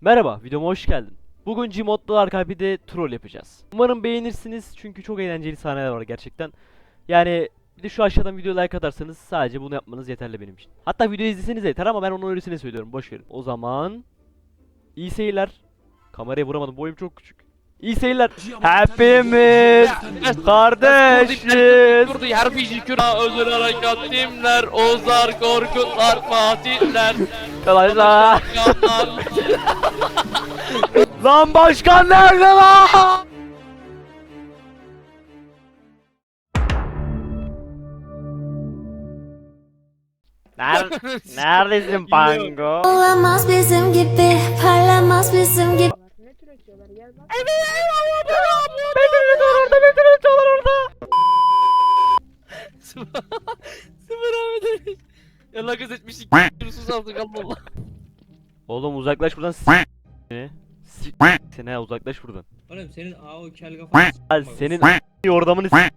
Merhaba, videoma hoş geldin. Bugün Gmod'da Arkabi'de troll yapacağız. Umarım beğenirsiniz çünkü çok eğlenceli sahneler var gerçekten. Yani bir de şu aşağıdan video like atarsanız sadece bunu yapmanız yeterli benim için. Hatta videoyu izleseniz yeter ama ben onu öylesine söylüyorum, boş verin. O zaman iyi seyirler. Kameraya vuramadım, boyum çok küçük. İyi seyirler. Hepimiz kardeşiz. Kurdu harbi kura özel harekat timler Ozar Korkutlar Fatihler Arkadaşlar. Yanlar Lan başkan nerede lan? Nerede, neredesin Pango? Olamaz bizim gibi, parlamaz bizim gibi. Betül orada, Betül var orada. Sıfır Ahmet Ya la kız etmiştik Sus aldık Allah Allah Oğlum uzaklaş buradan s*** seni. S*** seni ha uzaklaş buradan. Oğlum senin AO kel kafan Al senin yordamını s***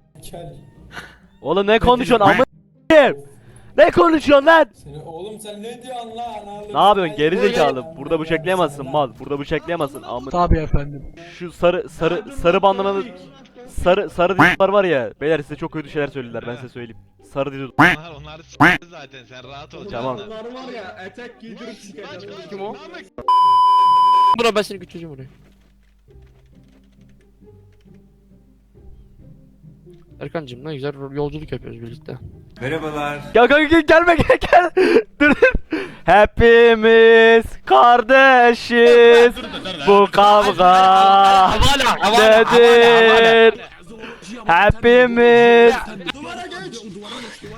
Oğlum ne konuşuyorsun amı Ne konuşuyorsun lan? Seni, oğlum sen ne diyorsun lan? Analı Ne yapıyorsun gerizekalı? Burada bıçaklayamazsın mal. Burada bıçaklayamazsın amı. Tabii efendim. Şu sarı sarı sarı bandanalı sarı sarı diyorlar var ya. Beyler size çok kötü şeyler söylediler ben size söyleyeyim. Sarı diyor. Onlar onları zaten sen rahat ol. Tamam. Bunlar var ya etek giydirip sikeceğim. Kim o? Buna ben seni götüreceğim oraya Erkancığım ne güzel yolculuk yapıyoruz birlikte Gel gel gel gelme gel gel. Dur. Hepimiz kardeşiz. Bu kavga nedir? Hepimiz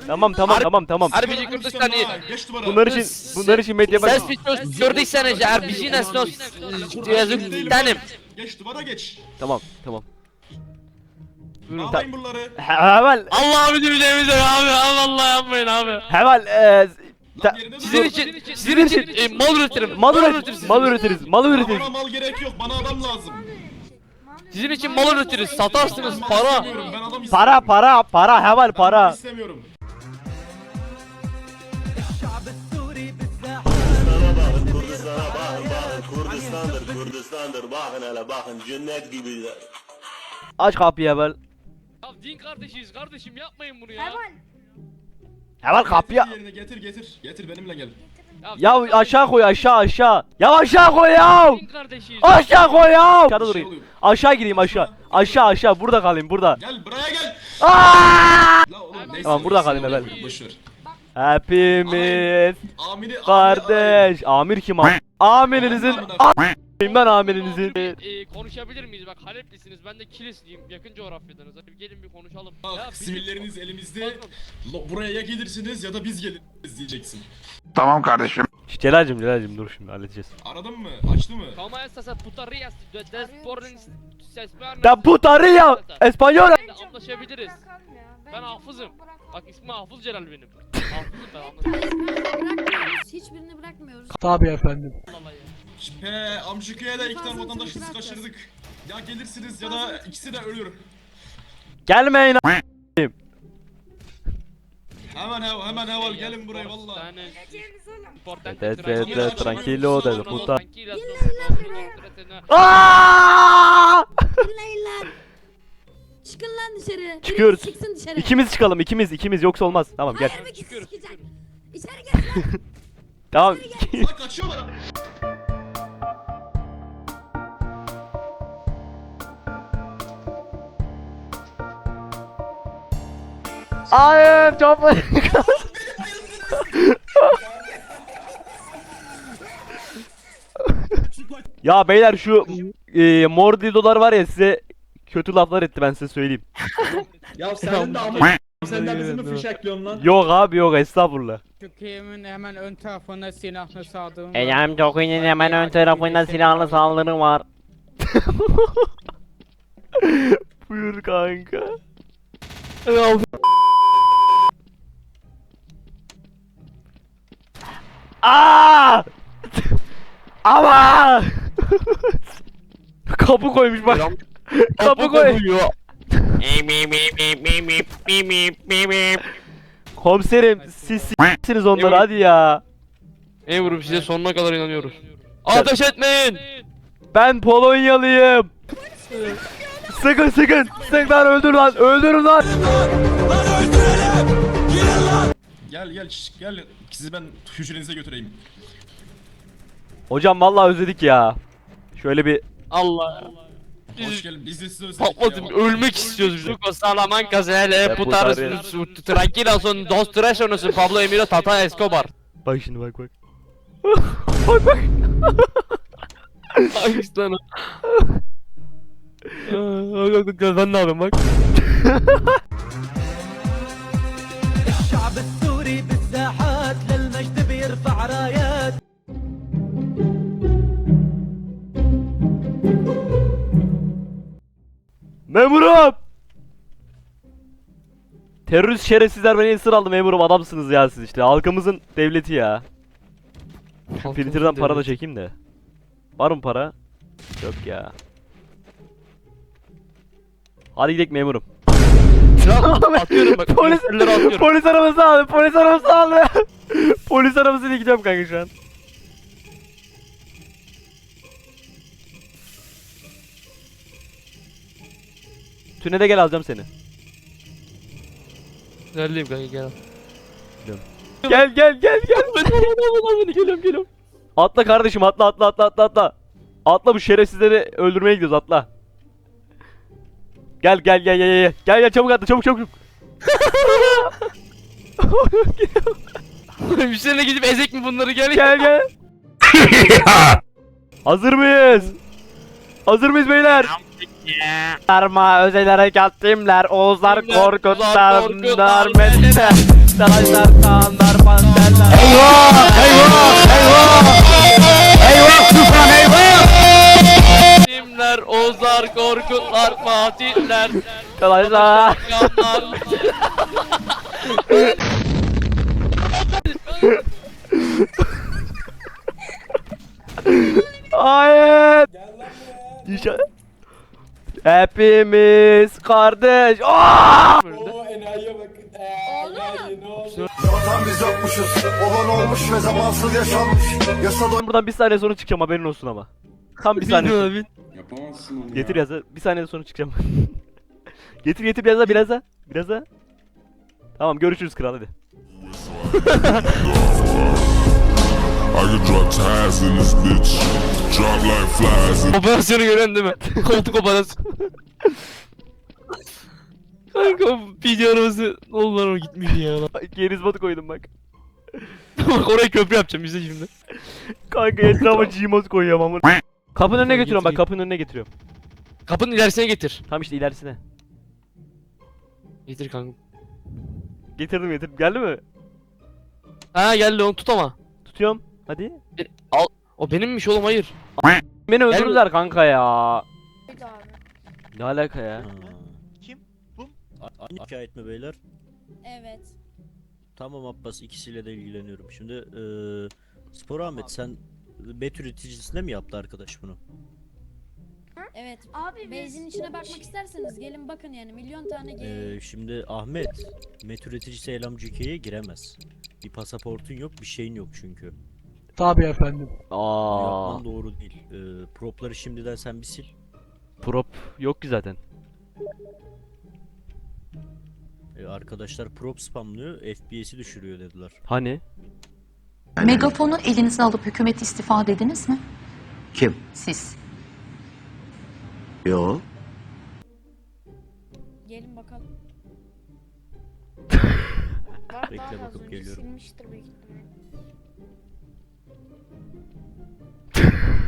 Tamam tamam tamam tamam. Harbici Kürdistan'ı Bunlar için bunlar için medya bak. Ses bitmiyoruz Kürdistan ece Harbici nesnos Yazık tanem Geç duvara geç. Tamam tamam. Bağlayın buraları. Heval Allah'ım diyeceğimize abi abi Allah yapmayın abi heval eee ta- Lan yerine Sizin dur. için, sizin için e, mal üretirim. mal üret mal üretiriz mal üretiriz. Bana mal gerek yok. Bana adam lazım. Sizin için mal üretiriz. Satarsınız para. istemiyorum, Ben adam istemiyorum. Para para para heval Ben para. adam istemiyorum. Kürdistan'a bakın bakın Kürdistan'dır Kürdistan'dır bakın hele bakın cennet gibi Aç kapıyı heval. Din kardeşiyiz kardeşim yapmayın bunu ya. Heval kapıyı. Getir yerine getir getir. Getir benimle gel. Ya aşağı koy aşağı aşağı. Ya aşağı koy ya. Din kardeşiyiz. Aşağı koy ya. Şey durayım. Aşağı gireyim aşağı. Aşağı aşağı burada kalayım burada. Gel buraya gel. Aa! La oğlum neyse. Tamam, burada kalayım efendim. Boş ver. Hepimiz Amiri kardeş. Amir kim am? Amirinizin ben amirinizin. E, konuşabilir miyiz? Bak Haleplisiniz ben de Kilisliyim. Yakın coğrafyadanız. Hadi gelin bir konuşalım. Bak Ya, bizim- sivilleriniz elimizde. Bakın, Lo- Buraya ya gelirsiniz ya da biz geliriz diyeceksin. Tamam kardeşim. Celal'cim Celal'cim dur şimdi halledeceğiz. Aradın mı? Açtı mı? Como estas putarias de desporting sesperme. Da putaria Espanyola. Anlaşabiliriz. Ben hafızım. Bak ismi Hafız Celal benim. Hiçbirini bırakmıyoruz. Tabii efendim. He amcıkaya da iki tane vatandaşınızı kaçırdık. Ya gelirsiniz ya da ikisi de ölür. Gelmeyin a- Hemen hev hemen heval gelin buraya valla. De- de- tranquilo. de- tranquilo de puta. Çıkıyoruz. Çıksın dışarı. İkimiz çıkalım ikimiz ikimiz yoksa olmaz. Tamam gel. Hayır, çıkacak. İçeri gel. Tamam. Lan kaçıyorlar. Hayır çok Ya beyler şu e, mor dildolar var ya size kötü laflar etti ben size söyleyeyim. Ya senin de ama sen de bizi mi fişekliyorsun lan? Yok abi yok estağfurullah. Türkiye'nin hemen ön tarafında silahlı saldırı var. Eyyam Joki'nin hemen ön tarafında silahlı saldırı var. Buyur kanka. Aa! Ama! Kapı koymuş bak. Kapı koy. Komiserim siz s**siniz onları hadi ya. Ey vurup size sonuna kadar inanıyoruz. Ateş etmeyin. Ben Polonyalıyım. sıkın sıkın. Sık lan öldür lan. Öldürün lan. Gel gel şş, gel. Sizi ben hücrenize götüreyim. Hocam vallahi özledik ya. Şöyle bir Allah. Hoş geldin. Biz de sizi özledik Patladım. ya. Ölmek istiyoruz biz. Suko Salamanca ZL putar- tranquila son dos tres son Pablo Emilio Tata Escobar. bak şimdi bak bak. bak bak. Hangisi lan o? Bak, bak, bak, Ben ne yapayım bak. Memurum. Terörist şerefsizler beni esir aldı memurum adamsınız ya siz işte halkımızın devleti ya. Twitter'dan para da çekeyim de. Var mı para? Yok ya. Hadi gidelim memurum. Atıyorum bak. Polis, atıyorum. polis arabası aldı, polis arabası aldı. polis arabasıyla gideceğim kanka şu an. Tünele gel alacağım seni. Neredeyim kanka gel. Gel gel gel gel. Geliyorum geliyorum. Atla kardeşim atla atla atla atla atla. Atla bu şerefsizleri öldürmeye gidiyoruz atla. Gel gel gel gel gel. Gel gel çabuk atla çabuk çabuk. Üstlerine gidip ezek mi bunları gel. gel gel. Hazır mıyız? Hazır mıyız beyler? Sarma özel harekat timler, Oğuzlar Korkutlar, Oğuzlar, Bunlar Medine, Saraylar, Kağanlar, Panterler. Eyvah! Eyvah! Eyvah! Eyvah Tufan eyvah! Timler, Ozlar, Korkutlar, Fatihler, Saraylar. Yanlar. Hayır. İnşallah. Hepimiz kardeş. Aa! O enayiye bakın. Eee, ne oldu? Vatan biz yokmuşuz Olan olmuş ve zamansız yaşanmış Ben buradan bir saniye sonra çıkacağım haberin olsun ama. Tam bir saniye. sonra. Yapamazsın onu Getir yaza. Bir saniye sonra çıkacağım. getir getir biraz daha biraz daha. Biraz daha. Tamam görüşürüz kral hadi. I could drop ties in this bitch Drop like flies in Operasyonu gören değil mi? Koltuk operasyonu. Kanka o video arabası onlar o gitmiş ya lan. Geriz batı koydum bak. Bak oraya köprü yapacağım izle şimdi. Kanka etrafa Gmod koyuyorum ama. Kapının önüne getiriyorum bak kapının önüne getiriyorum. Kapının ilerisine getir. Tam işte ilerisine. Getir kanka. Getirdim getirdim. Geldi mi? Ha geldi onu tut ama. Tutuyorum. Hadi. O benimmiş oğlum hayır. Beni öldürürler kanka ya. Abi. Ne alaka ya? Kim? Bu? Aynı hikayet mi beyler? Evet. Tamam Abbas ikisiyle de ilgileniyorum. Şimdi eee Spor Ahmet sen bet üreticisine mi yaptı arkadaş bunu? Evet. Abi Benzin içine bakmak isterseniz gelin bakın yani milyon tane ge- Eee şimdi Ahmet met üreticisi Elam ülkeye giremez. Bir pasaportun yok bir şeyin yok çünkü. Tabii efendim. Aa, Yapman doğru değil. Eee propları şimdiden sen bir sil. prop yok ki zaten. E, arkadaşlar prop spamlıyor FPS'i düşürüyor dediler. Hani? Megafonu elinize alıp hükümet istifa dediniz mi? Kim? Siz. Yo gelin bakalım. Bekle bakıp geliyorum.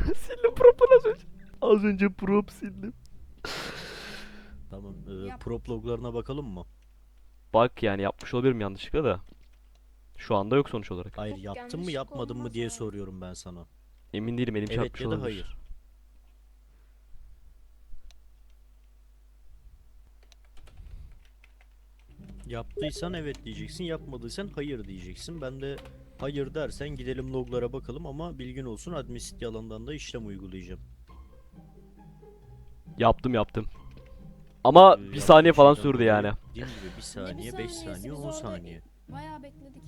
sildim prop'u az önce. Az önce prop sildim. Tamam. Yap. prop loglarına bakalım mı? Bak yani yapmış olabilirim yanlışlıkla da. Şu anda yok sonuç olarak. Hayır Çok yaptın mı yanlışlık yapmadın mı olmaz diye soruyorum ben sana. Emin değilim elim Evet çarpmış ya da olabilir. hayır. Yaptıysan evet diyeceksin, yapmadıysan hayır diyeceksin. Ben de hayır dersen gidelim loglara bakalım ama bilgin olsun admin alandan da işlem uygulayacağım. Yaptım yaptım. Ama Ee, bir saniye falan şeyden sürdü yani. Dediğim gibi bir saniye, 5 saniyesi, saniye, biz 10 orada- saniye. Bayağı bekledik.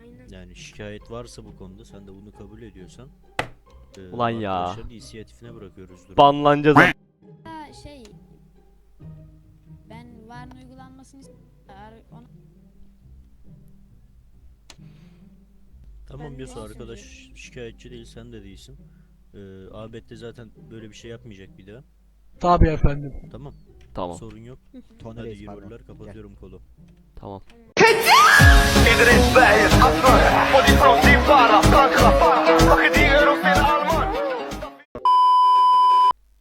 Aynen. Yani şikayet varsa bu konuda sen de bunu kabul ediyorsan Ee, Ulan ya. Arkadaşların inisiyatifine bırakıyoruz durumu. Banlanacağız. am- Ha, şey. Ben varın uygulanmasını ist- Ar- ona- Tamam Ben Yasu de arkadaş düşünüyorum. şikayetçi değil sen de değilsin. Ee, Ahmet de zaten böyle bir şey yapmayacak bir daha. Tabii efendim. Tamam Tamam. sorun yok. Hadi roller kapatıyorum kolu. Tamam.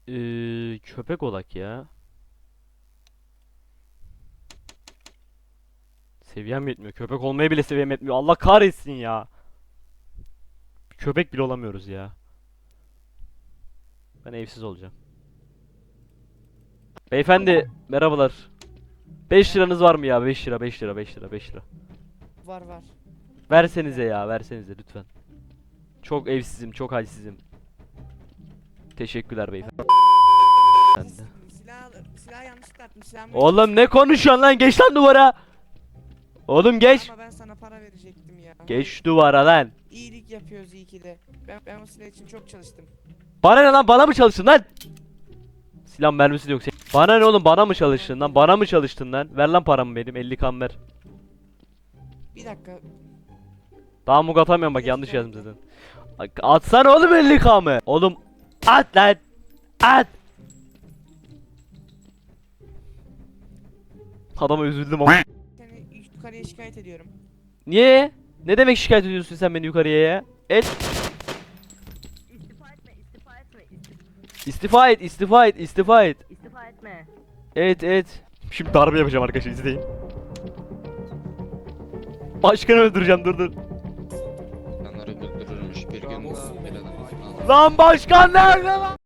Ee, köpek olak ya. Seviyem yetmiyor. Köpek olmaya bile seviyem yetmiyor. Allah kahretsin ya. Köpek bile olamıyoruz ya. Ben evsiz olacağım. Beyefendi merhabalar. 5 liranız var mı ya? 5 lira, 5 lira, 5 lira, 5 lira. Var var. Versenize ya, versenize lütfen. Çok evsizim, çok halsizim. Teşekkürler beyefendi. Silah, silah. Silah Oğlum ne konuşuyorsun lan? Geç lan duvara. Oğlum geç. ben sana para verecektim. Geç duvara lan. İyilik yapıyoruz iyi ki de. Ben, ben o silah için çok çalıştım. Bana ne lan? Bana mı çalıştın lan? Silah mermisi de yok. senin. Bana ne oğlum? Bana mı çalıştın lan? Bana mı çalıştın lan? Ver lan paramı benim. 50 kan ver. Bir dakika. Daha mug atamıyorum bak yanlış yazdım zaten. Atsana oğlum 50 kamı. Oğlum at lan. At. Adama üzüldüm ama. Seni yukarıya şikayet ediyorum. Niye? Ne demek şikayet ediyorsun sen beni yukarıya ya? Et. İstifa et, istifa et, istifa et. İstifa etme. Evet, evet. Şimdi darbe yapacağım arkadaşlar izleyin. Başkanı öldüreceğim dur dur. İnsanları güldürürmüş bir gün. Lan başkan nerede lan?